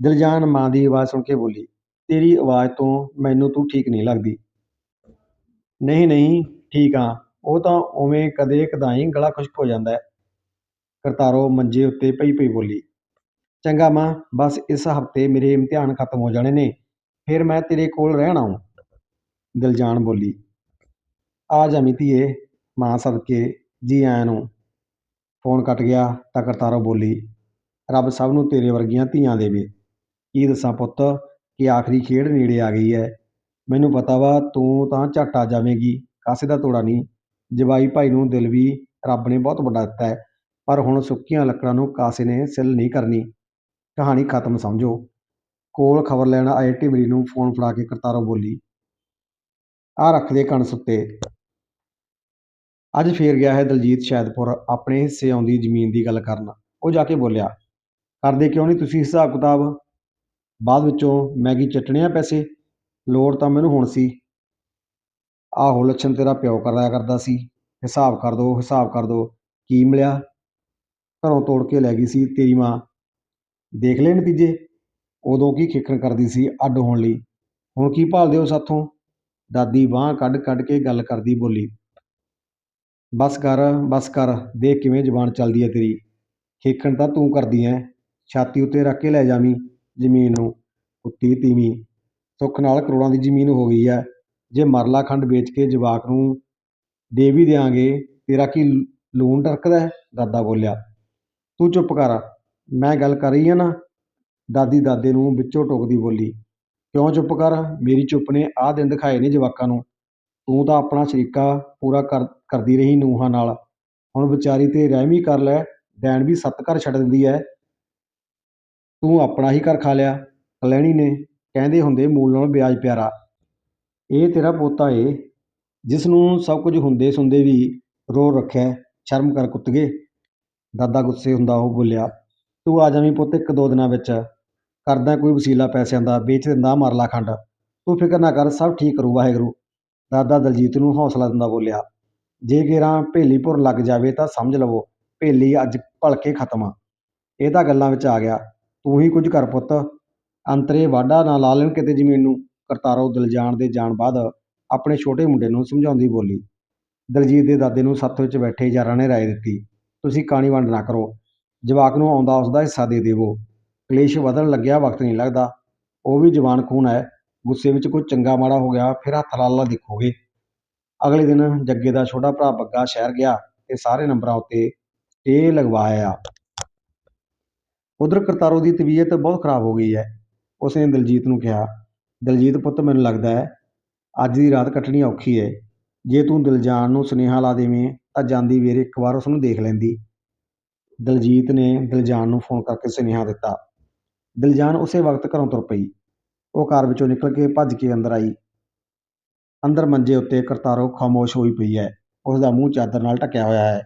ਦਿਲਜਾਨ ਮਾਂ ਦੀ ਆਵਾਜ਼ ਸੁਣ ਕੇ ਬੋਲੀ, ਤੇਰੀ ਆਵਾਜ਼ ਤੋਂ ਮੈਨੂੰ ਤੂੰ ਠੀਕ ਨਹੀਂ ਲੱਗਦੀ। ਨਹੀਂ ਨਹੀਂ, ਠੀਕ ਆ ਉਹ ਤਾਂ ਉਵੇਂ ਕਦੇ ਕਦਾਈ ਗਲਾ ਖੁਸ਼ਕ ਹੋ ਜਾਂਦਾ ਕਰਤਾਰੋ ਮੰਜੇ ਉੱਤੇ ਪਈ ਪਈ ਬੋਲੀ, ਚੰਗਾ ਮਾਂ, ਬਸ ਇਸ ਹਫ਼ਤੇ ਮੇਰੇ ਇਮਤਿਹਾਨ ਖਤਮ ਹੋ ਜਾਣੇ ਨੇ, ਫਿਰ ਮੈਂ ਤੇਰੇ ਕੋਲ ਰਹਿਣ ਆਊਂ। ਦਿਲਜਾਨ ਬੋਲੀ, ਆ ਜਾਵੀਂ ਧੀਏ, ਮਾਂ ਸਦਕੇ, ਜੀ ਆਇਆਂ ਨੂੰ। ਫੋਨ ਕੱਟ ਗਿਆ ਤਾਂ ਕਰਤਾਰੋ ਬੋਲੀ, ਰੱਬ ਸਭ ਨੂੰ ਤੇਰੇ ਵਰਗੀਆਂ ਧੀਆਂ ਦੇਵੇ। ਕੀ ਦੱਸਾਂ ਪੁੱਤ, ਕਿ ਆਖਰੀ ਖੇਡ ਨੇੜੇ ਆ ਗਈ ਹੈ ਮੈਨੂੰ ਪਤਾ ਵਾ ਤੂੰ ਤਾਂ ਝੱਟ ਆ ਜਾਵੇਂਗੀ, ਕਾਸੇ ਦਾ ਤੋੜਾ ਨਹੀਂ। ਜਵਾਈ ਭਾਈ ਨੂੰ ਦਿਲ ਵੀ ਰੱਬ ਨੇ ਬਹੁਤ ਵੱਡਾ ਦਿੱਤਾ ਹੈ ਪਰ ਹੁਣ ਸੁੱਕੀਆਂ ਲੱਕੜਾਂ ਨੂੰ ਕਾਸੇ ਨੇ ਸਿੱਲ ਨਹੀਂ ਕਰਨੀ। ਕਹਾਣੀ ਖਤਮ, ਸਮਝੋ। ਕੋਲ ਖਬਰ ਲੈਣ ਆਏ ਢਿਮਰੀ ਨੂੰ ਫੋਨ ਫੜਾ ਕੇ ਕਰਤਾਰੋ ਬੋਲੀ, ਆਹ ਰੱਖ ਦੇ ਕਣ ਸੁੱਤੇ ਅੱਜ ਫੇਰ ਗਿਆ ਹੈ ਦਲਜੀਤ ਸ਼ੈਦਪੁਰ ਆਪਣੇ ਹਿੱਸੇ ਆਉਂਦੀ ਜ਼ਮੀਨ ਦੀ ਗੱਲ ਕਰਨ। ਉਹ ਜਾ ਕੇ ਬੋਲਿਆ, ਕਰਦੇ ਕਿਉਂ ਨਹੀਂ ਤੁਸੀਂ ਹਿਸਾਬ ਕਿਤਾਬ? ਬਾਅਦ ਵਿੱਚੋਂ ਮੈਗੀ ਚਟਣੀਆਂ ਪੈਸੇ। ਲੋੜ ਤਾਂ ਮੈਨੂੰ ਹੁਣ ਸੀ। ਆਹੋ ਲੱਛਣ ਤੇਰਾ ਪਿਓ ਕਰਾਇਆ ਕਰਦਾ ਸੀ। ਹਿਸਾਬ ਕਰ ਦੋ, ਹਿਸਾਬ ਕਰ ਦੋ। ਕੀ ਮਿਲਿਆ? ਘਰੋਂ ਤੋੜ ਕੇ ਲੈ ਗਈ ਸੀ ਤੇਰੀ ਮਾਂ। ਦੇਖ ਲਏ ਨਤੀਜੇ। ਉਦੋਂ ਕੀ ਖੇਖਣ ਕਰਦੀ ਸੀ ਅੱਡ ਹੋਣ ਲਈ। ਹੁਣ ਕੀ ਭਾਲਦੇ ਹੋ ਸਾਥੋਂ? ਦਾਦੀ ਬਾਂਹ ਕੱਢ ਕੱਢ ਕੇ ਗੱਲ ਕਰਦੀ ਬੋਲੀ। ਬਸ ਕਰ ਬਸ ਕਰ, ਦੇਖ ਕਿਵੇਂ ਜ਼ਬਾਨ ਚੱਲਦੀ ਹੈ ਤੇਰੀ। ਖੇਖਣ ਤਾਂ ਤੂੰ ਕਰਦੀ ਐ ਛਾਤੀ ਉੱਤੇ ਰੱਖ ਕੇ ਲੈ ਜਾਵੀਂ ਜ਼ਮੀਨ ਨੂੰ। ਕੁੱਤੀ ਤੀਵੀਂ। ਸੁੱਖ ਨਾਲ ਕਰੋੜਾਂ ਦੀ ਜ਼ਮੀਨ ਹੋ ਗਈ ਐ ਜੇ ਮਰਲਾ ਖੰਡ ਵੇਚ ਕੇ ਜਵਾਕ ਨੂੰ ਦੇ ਵੀ ਦਿਆਂਗੇ, ਤੇਰਾ ਕੀ ਲੂਣ ਟਰਕਦਾ ਹੈ? ਦਾਦਾ ਬੋਲਿਆ। ਤੂੰ ਚੁੱਪ ਕਰ। ਮੈਂ ਗੱਲ ਕਰ ਰਹੀ ਹਾਂ ਨਾ। ਦਾਦੀ ਦਾਦੇ ਨੂੰ ਵਿੱਚੋਂ ਟੋਕਦੀ ਬੋਲੀ, ਕਿਉਂ ਚੁੱਪ ਕਰ? ਮੇਰੀ ਚੁੱਪ ਨੇ ਆਹ ਦਿਨ ਦਿਖਾਏ ਨੇ ਜਵਾਕਾਂ ਨੂੰ। ਤੂੰ ਤਾਂ ਆਪਣਾ ਸ਼ਰੀਕਾ ਪੂਰਾ ਕਰ, ਕਰਦੀ ਰਹੀ ਨੂੰਹਾਂ ਨਾਲ। ਹੁਣ ਵਿਚਾਰੀ ਤੇ ਰਹਿਮੀ ਕਰ ਲੈ ਡੈਣ ਵੀ ਸੱਤ ਘਰ ਛੱਡ ਦਿੰਦੀ ਐ। ਤੂੰ ਆਪਣਾ ਹੀ ਘਰ ਖਾ ਲਿਆ। ਕਲੈਣੀ ਨੇ ਕਹਿੰਦੇ ਹੁੰਦੇ ਮੂਲ ਨਾਲ ਵਿਆਜ ਪਿਆਰਾ। ਇਹ ਤੇਰਾ ਪੋਤਾ ਏ। ਜਿਸ ਨੂੰ ਸਭ ਕੁਝ ਹੁੰਦੇ ਸੁਣਦੇ ਵੀ ਰੋ ਰੱਖਿਆ, ਸ਼ਰਮ ਕਰ ਕੁੱਤਗੇ ਦਾਦਾ ਗੁੱਸੇ ਹੁੰਦਾ, ਉਹ ਬੋਲਿਆ, ਤੂੰ ਆ ਜਾਵੀਂ ਪੁੱਤ ਇੱਕ ਦੋ ਦਿਨਾਂ ਵਿੱਚ। ਕਰਦਾ ਕੋਈ ਵਸੀਲਾ ਪੈਸਿਆਂ ਦਾ, ਵੇਚ ਦਿੰਦਾ ਮਰਲਾ ਖੰਡ। ਤੂੰ ਫਿਕਰ ਨਾ ਕਰ, ਸਭ ਠੀਕ ਕਰੂ, ਵਾਹਿਗੁਰੂ। ਦਾਦਾ ਦਲਜੀਤ ਨੂੰ ਹੌਸਲਾ ਦਿੰਦਾ ਬੋਲਿਆ, ਜੇ ਗੇਰਾਂ ਭੇਲੀ ਭੁਰ ਲੱਗ ਜਾਵੇ ਤਾਂ ਸਮਝ ਲਵੋ, ਭੇਲੀ ਅੱਜ ਭਲਕੇ ਖਤਮ ਆ। ਇਹ ਤਾਂ ਗੱਲਾਂ ਵਿੱਚ ਆ ਗਿਆ। ਤੂੰ ਹੀ ਕੁਝ ਕਰ ਪੁੱਤ। ਅੰਤਰੇ ਵਾਢਾ ਨਾ ਲਾ ਲੈਣ ਕਿਤੇ ਜ਼ਮੀਨ ਨੂੰ। ਕਰਤਾਰੋ ਦਿਲਜਾਨ ਦੇ ਜਾਣ ਬਾਅਦ ਆਪਣੇ ਛੋਟੇ ਮੁੰਡੇ ਨੂੰ ਸਮਝਾਉਂਦੀ ਬੋਲੀ। ਦਲਜੀਤ ਦੇ ਦਾਦੇ ਨੂੰ ਸੱਥ ਵਿੱਚ ਬੈਠੇ ਯਾਰਾਂ ਨੇ ਰਾਏ ਦਿੱਤੀ ਤੁਸੀਂ ਕਾਣੀ ਵੰਡ ਨਾ ਕਰੋ। ਜਵਾਕ ਨੂੰ ਆਉਂਦਾ ਉਸਦਾ ਹਿੱਸਾ ਦੇ ਦੇਵੋ। ਕਲੇਸ਼ ਵਧਣ ਲੱਗਿਆ, ਵਕਤ ਨਹੀਂ ਲੱਗਦਾ। ਉਹ ਵੀ ਜਵਾਨ ਖੂਨ ਹੈ। ਗੁੱਸੇ ਵਿੱਚ ਕੋਈ ਚੰਗਾ ਮਾੜਾ ਹੋ ਗਿਆ, ਫਿਰ ਹੱਥ ਲਾਲਾ ਦੇਖੋਗੇ। ਅਗਲੇ ਦਿਨ ਜੱਗੇ ਦਾ ਛੋਟਾ ਭਰਾ ਬੱਗਾ ਸ਼ਹਿਰ ਗਿਆ ਤੇ ਸਾਰੇ ਨੰਬਰਾਂ ਉੱਤੇ ਇਹ ਲਗਵਾਇਆ। ਉਧਰ ਕਰਤਾਰੋ ਦੀ ਤਬੀਅਤ ਬਹੁਤ ਖਰਾਬ ਹੋ ਗਈ ਹੈ। ਉਸਨੇ ਦਲਜੀਤ ਨੂੰ ਕਿਹਾ, ਦਲਜੀਤ ਪੁੱਤ, ਮੈਨੂੰ ਲੱਗਦਾ ਹੈ ਅੱਜ ਦੀ ਰਾਤ ਕੱਟਣੀ ਔਖੀ ਹੈ। ਜੇ ਤੂੰ ਦਿਲਜਾਨ ਨੂੰ ਸੁਨੇਹਾ ਲਾ ਦੇਵੇਂ ਤਾਂ ਜਾਂਦੀ ਵੇਰ ਇੱਕ ਵਾਰ ਉਸ ਨੂੰ ਦੇਖ ਲੈਂਦੀ। ਦਲਜੀਤ ਨੇ ਦਿਲਜਾਨ ਨੂੰ ਫੋਨ ਕਰਕੇ ਸੁਨੇਹਾ ਦਿੱਤਾ। ਦਿਲਜਾਨ ਉਸੇ ਵਕਤ ਘਰੋਂ ਤੁਰ ਪਈ। ਉਹ ਕਾਰ ਵਿੱਚੋਂ ਨਿਕਲ ਕੇ ਭੱਜ ਕੇ ਅੰਦਰ ਆਈ। ਅੰਦਰ ਮੰਜੇ ਉੱਤੇ ਕਰਤਾਰੋ ਖਾਮੋਸ਼ ਹੋਈ ਪਈ ਹੈ। ਉਸ ਦਾ ਮੂੰਹ ਚਾਦਰ ਨਾਲ ਢੱਕਿਆ ਹੋਇਆ ਹੈ।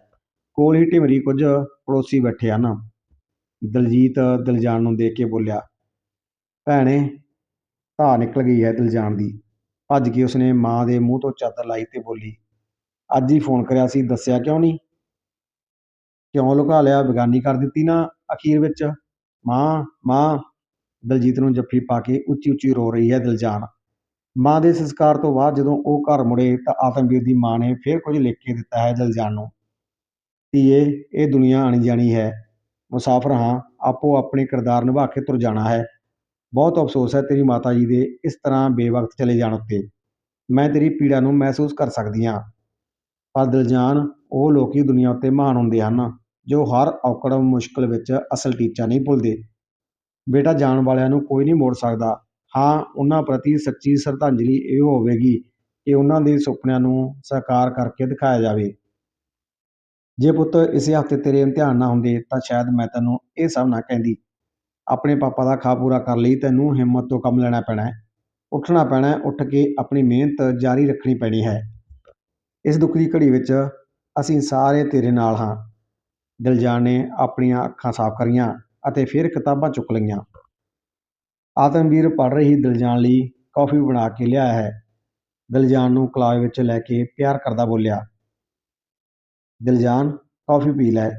ਕੋਲ ਹੀ ਢਿਮਰੀ ਕੁਝ ਪੜੋਸੀ ਬੈਠੇ ਹਨ। ਦਲਜੀਤ ਦਿਲਜਾਨ ਨੂੰ ਦੇਖ ਕੇ ਬੋਲਿਆ, ਭੈਣੇ ਧਾਰ ਨਿਕਲ ਗਈ ਹੈ ਦਿਲਜਾਨ ਦੀ। ਭੱਜ ਕੇ ਉਸਨੇ ਮਾਂ ਦੇ ਮੂੰਹ ਤੋਂ ਚਾਦਰ ਲਾਈ ਤੇ ਬੋਲੀ ਅੱਜ ਹੀ ਫੋਨ ਕਰਿਆ ਸੀ, ਦੱਸਿਆ ਕਿਉਂ ਨਹੀਂ? ਕਿਉਂ ਲੁਕਾ ਲਿਆ, ਬੇਗਾਨੀ ਕਰ ਦਿੱਤੀ ਨਾ ਅਖੀਰ ਵਿੱਚ? ਮਾਂ ਮਾਂ, ਦਲਜੀਤ ਨੂੰ ਜੱਫੀ ਪਾ ਕੇ ਉੱਚੀ ਉੱਚੀ ਰੋ ਰਹੀ ਹੈ ਦਿਲਜਾਨ ਮਾਂ ਦੇ ਸੰਸਕਾਰ ਤੋਂ ਬਾਅਦ ਜਦੋਂ ਉਹ ਘਰ ਮੁੜੇ ਤਾਂ ਆਤਮਵੀਰ ਦੀ ਮਾਂ ਨੇ ਫਿਰ ਕੁਝ ਲਿਖ ਕੇ ਦਿੱਤਾ ਹੈ ਦਿਲਜਾਨ ਨੂੰ। ਧੀਏ, ਇਹ ਦੁਨੀਆ ਆਣੀ ਜਾਣੀ ਹੈ। ਮੁਸਾਫਰ ਹਾਂ, ਆਪੋ ਆਪਣੇ ਕਿਰਦਾਰ ਨਿਭਾ ਕੇ ਤੁਰ ਜਾਣਾ ਹੈ। ਬਹੁਤ ਅਫਸੋਸ ਹੈ ਤੇਰੀ ਮਾਤਾ ਜੀ ਦੇ ਇਸ ਤਰ੍ਹਾਂ ਬੇਵਕਤ ਚਲੇ ਜਾਣ ਉੱਤੇ। ਮੈਂ ਤੇਰੀ ਪੀੜਾ ਨੂੰ ਮਹਿਸੂਸ ਕਰ ਸਕਦੀ ਹਾਂ। ਪਰ ਦਿਲਜਾਨ ਉਹ ਲੋਕ ਦੁਨੀਆ ਉੱਤੇ ਮਹਾਨ ਹੁੰਦੇ ਹਨ, ਜੋ ਹਰ ਔਕੜ ਮੁਸ਼ਕਲ ਵਿੱਚ ਅਸਲ ਟੀਚਾ ਨਹੀਂ ਭੁੱਲਦੇ। ਬੇਟਾ ਜਾਣ ਵਾਲਿਆਂ ਨੂੰ ਕੋਈ ਨਹੀਂ ਮੋੜ ਸਕਦਾ। ਹਾਂ, ਉਹਨਾਂ ਪ੍ਰਤੀ ਸੱਚੀ ਸ਼ਰਧਾਂਜਲੀ ਇਹ ਹੋਵੇਗੀ ਕਿ ਉਹਨਾਂ ਦੇ ਸੁਪਨਿਆਂ ਨੂੰ ਸਾਕਾਰ ਕਰਕੇ ਦਿਖਾਇਆ ਜਾਵੇ। ਜੇ ਪੁੱਤ ਇਸੇ ਹਫ਼ਤੇ ਤੇਰੇ ਇਮਤਿਹਾਨ ਨਾ ਹੁੰਦੇ, ਤਾਂ ਸ਼ਾਇਦ ਮੈਂ ਤੈਨੂੰ ਇਹ ਸਭ ਨਾ ਕਹਿੰਦੀ। ਆਪਣੇ ਪਾਪਾ ਦਾ ਖਾ ਪੂਰਾ ਕਰ ਲਈ, ਤੈਨੂੰ ਹਿੰਮਤ ਤੋਂ ਕੰਮ ਲੈਣਾ ਪੈਣਾ ਹੈ। ਉੱਠਣਾ ਪੈਣਾ ਉੱਠ ਕੇ ਆਪਣੀ ਮਿਹਨਤ ਜਾਰੀ ਰੱਖਣੀ ਪੈਣੀ ਹੈ। ਇਸ ਦੁੱਖ ਦੀ ਘੜੀ ਵਿੱਚ ਅਸੀਂ ਸਾਰੇ ਤੇਰੇ ਨਾਲ ਹਾਂ। ਦਿਲਜਾਨ ਨੇ ਆਪਣੀਆਂ ਅੱਖਾਂ ਸਾਫ਼ ਕਰੀਆਂ ਅਤੇ ਫਿਰ ਕਿਤਾਬਾਂ ਚੁੱਕ ਲਈਆਂ। ਆਤਮਵੀਰ ਪੜ੍ਹ ਰਹੀ ਦਿਲਜਾਨ ਲਈ ਕੌਫੀ ਬਣਾ ਕੇ ਲਿਆਇਆ ਹੈ। ਦਿਲਜਾਨ ਨੂੰ ਕਲਾਵੇ ਵਿੱਚ ਲੈ ਕੇ ਪਿਆਰ ਕਰਦਾ ਬੋਲਿਆ, ਦਿਲਜਾਨ, ਕੌਫੀ ਪੀ ਲੈ।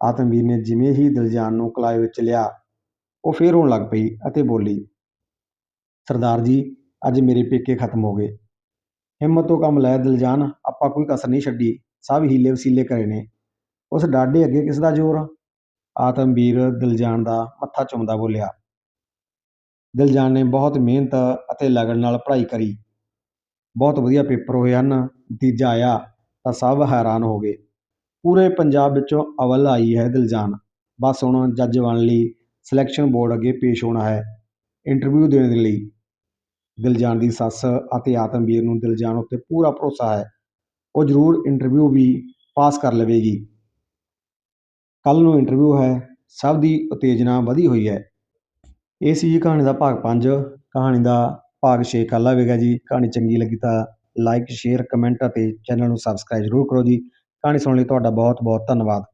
ਆਤਮਵੀਰ ਨੇ ਜਿਵੇਂ ਹੀ ਦਿਲਜਾਨ ਨੂੰ ਕਲਾਵੇ ਵਿੱਚ ਲਿਆ, ਉਹ ਫੇਰ ਰੋਣ ਲੱਗ ਪਈ ਅਤੇ ਬੋਲੀ, ਸਰਦਾਰ ਜੀ, ਅੱਜ ਮੇਰੇ ਪੇਕੇ ਖਤਮ ਹੋ ਗਏ। ਹਿੰਮਤ ਤੋਂ ਕੰਮ ਲੈ ਦਿਲਜਾਨ ਆਪਾਂ ਕੋਈ ਕਸਰ ਨਹੀਂ ਛੱਡੀ। ਸਭ ਹੀਲੇ ਵਸੀਲੇ ਕਰੇ ਨੇ। ਉਸ ਡਾਢੇ ਅੱਗੇ ਕਿਸ ਦਾ ਜ਼ੋਰ? ਆਤਮਵੀਰ ਦਿਲਜਾਨ ਦਾ ਮੱਥਾ ਚੁੰਮਦਾ ਬੋਲਿਆ। ਦਿਲਜਾਨ ਨੇ ਬਹੁਤ ਮਿਹਨਤ ਅਤੇ ਲਗਨ ਨਾਲ ਪੜ੍ਹਾਈ ਕਰੀ। ਬਹੁਤ ਵਧੀਆ ਪੇਪਰ ਹੋਏ ਹਨ। ਨਤੀਜਾ ਆਇਆ ਤਾਂ ਸਭ ਹੈਰਾਨ ਹੋ ਗਏ। ਪੂਰੇ ਪੰਜਾਬ ਵਿੱਚੋਂ ਅਵਲ ਆਈ ਹੈ ਦਿਲਜਾਨ ਬਸ ਹੁਣ ਜੱਜ ਬਣਨ ਲਈ ਸਿਲੈਕਸ਼ਨ ਬੋਰਡ ਅੱਗੇ ਪੇਸ਼ ਹੋਣਾ ਹੈ। ਇੰਟਰਵਿਊ ਦੇਣ ਦੇ ਲਈ ਦਿਲਜਾਨ ਦੀ ਸੱਸ ਅਤੇ ਆਤਮਵੀਰ ਨੂੰ ਦਿਲਜਾਨ ਉੱਤੇ ਪੂਰਾ ਭਰੋਸਾ ਹੈ, ਉਹ ਜ਼ਰੂਰ ਇੰਟਰਵਿਊ ਵੀ ਪਾਸ ਕਰ ਲਵੇਗੀ। ਕੱਲ ਨੂੰ ਇੰਟਰਵਿਊ ਹੈ, ਸਭ ਦੀ ਉਤੇਜਨਾ ਵਧੀ ਹੋਈ ਹੈ। ਇਹ ਸੀ ਜੀ ਕਹਾਣੀ ਦਾ ਭਾਗ 5 ਕਹਾਣੀ ਦਾ ਭਾਗ 6 ਕੱਲ੍ਹ ਆਵੇਗਾ ਜੀ। ਕਹਾਣੀ ਚੰਗੀ ਲੱਗੀ ਤਾਂ ਲਾਈਕ ਸ਼ੇਅਰ ਕਮੈਂਟ ਅਤੇ ਚੈਨਲ ਨੂੰ ਸਬਸਕ੍ਰਾਈਬ ਜ਼ਰੂਰ ਕਰੋ ਜੀ। ਕਹਾਣੀ ਸੁਣਨ ਲਈ ਤੁਹਾਡਾ ਬਹੁਤ ਬਹੁਤ ਧੰਨਵਾਦ।